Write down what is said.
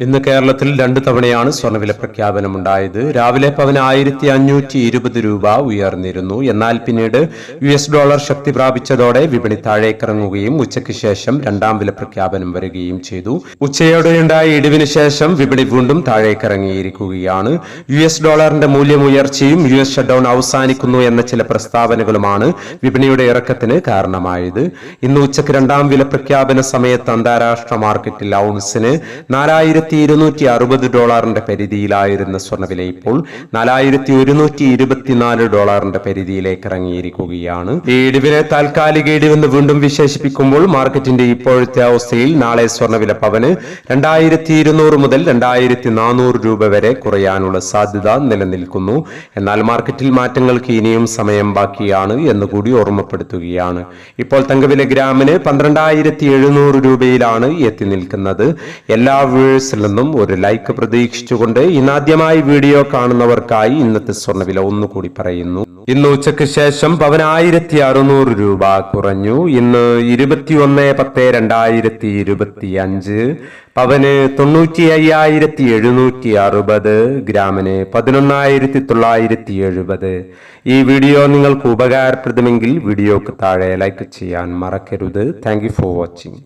ഇന്ന് കേരളത്തിൽ രണ്ടു തവണയാണ് സ്വർണവില പ്രഖ്യാപനമുണ്ടായത്. രാവിലെ പവന് ആയിരത്തി അഞ്ഞൂറ്റി ഇരുപത് രൂപ ഉയർന്നിരുന്നു. എന്നാൽ പിന്നീട് യു എസ് ഡോളർ ശക്തി പ്രാപിച്ചതോടെ വിപണി താഴേക്കിറങ്ങുകയും ഉച്ചയ്ക്ക് ശേഷം രണ്ടാം വില പ്രഖ്യാപനം വരികയും ചെയ്തു. ഉച്ചയോടെയുണ്ടായ ഇടിവിന് ശേഷം വിപണി വീണ്ടും താഴേക്കിറങ്ങിയിരിക്കുകയാണ്. യു എസ് ഡോളറിന്റെ മൂല്യമുയർച്ചയും യു എസ് ഷട്ട്ഡൌൺ അവസാനിക്കുന്നു എന്ന ചില പ്രസ്താവനകളുമാണ് വിപണിയുടെ ഇറക്കത്തിന് കാരണമായത്. ഇന്ന് ഉച്ചയ്ക്ക് രണ്ടാം വില പ്രഖ്യാപന സമയത്ത് അന്താരാഷ്ട്ര മാർക്കറ്റിൽ ഔൺസിന് നാലായിരത്തി ഇരുന്നൂറ്റി അറുപത് ഡോളറിന്റെ പരിധിയിലായിരുന്ന സ്വർണവില ഇപ്പോൾ നാലായിരത്തി ഒരുന്നൂറ്റി ഇരുപത്തിനാല് ഡോളറിന്റെ പരിധിയിലേക്ക് ഇറങ്ങിയിരിക്കുകയാണ്. ഈ ഇടിവിനെ താൽക്കാലിക ഇടിവെന്ന് വീണ്ടും വിശേഷിപ്പിക്കുമ്പോൾ മാർക്കറ്റിന്റെ ഇപ്പോഴത്തെ അവസ്ഥയിൽ നാളെ സ്വർണവില പവന് രണ്ടായിരത്തി ഇരുന്നൂറ് മുതൽ രണ്ടായിരത്തി നാനൂറ് രൂപ വരെ കുറയാനുള്ള സാധ്യത നിലനിൽക്കുന്നു. എന്നാൽ മാർക്കറ്റിൽ മാറ്റങ്ങൾക്ക് ഇനിയും സമയം ബാക്കിയാണ് എന്നുകൂടി ഓർമ്മപ്പെടുത്തുകയാണ്. ഇപ്പോൾ തങ്കവില ഗ്രാമിന് പന്ത്രണ്ടായിരത്തി എഴുന്നൂറ് രൂപയിലാണ് എത്തി നിൽക്കുന്നത്. എല്ലാ വ്യൂവേഴ്സിൽ നിന്നും ഒരു ലൈക്ക് പ്രതീക്ഷിച്ചുകൊണ്ട് ഇന്നാദ്യമായി വീഡിയോ കാണുന്നവർക്കായി ഇന്നത്തെ സ്വർണവില ഒന്നുകൂടി പറയുന്നു. ഇന്ന് ഉച്ചയ്ക്ക് ശേഷം പവൻ ആയിരത്തി അറുന്നൂറ് രൂപ കുറഞ്ഞു. ഇന്ന് ഇരുപത്തിയൊന്ന് പത്ത് രണ്ടായിരത്തി ഇരുപത്തി അഞ്ച് പവന് തൊണ്ണൂറ്റി അയ്യായിരത്തി എഴുന്നൂറ്റി അറുപത് ഗ്രാമിന് പതിനൊന്നായിരത്തി തൊള്ളായിരത്തി എഴുപത് ഈ വീഡിയോ നിങ്ങൾക്ക് ഉപകാരപ്രദമെങ്കിൽ വീഡിയോക്ക് താഴെ ലൈക്ക് ചെയ്യാൻ മറക്കരുത്. Thank for watching.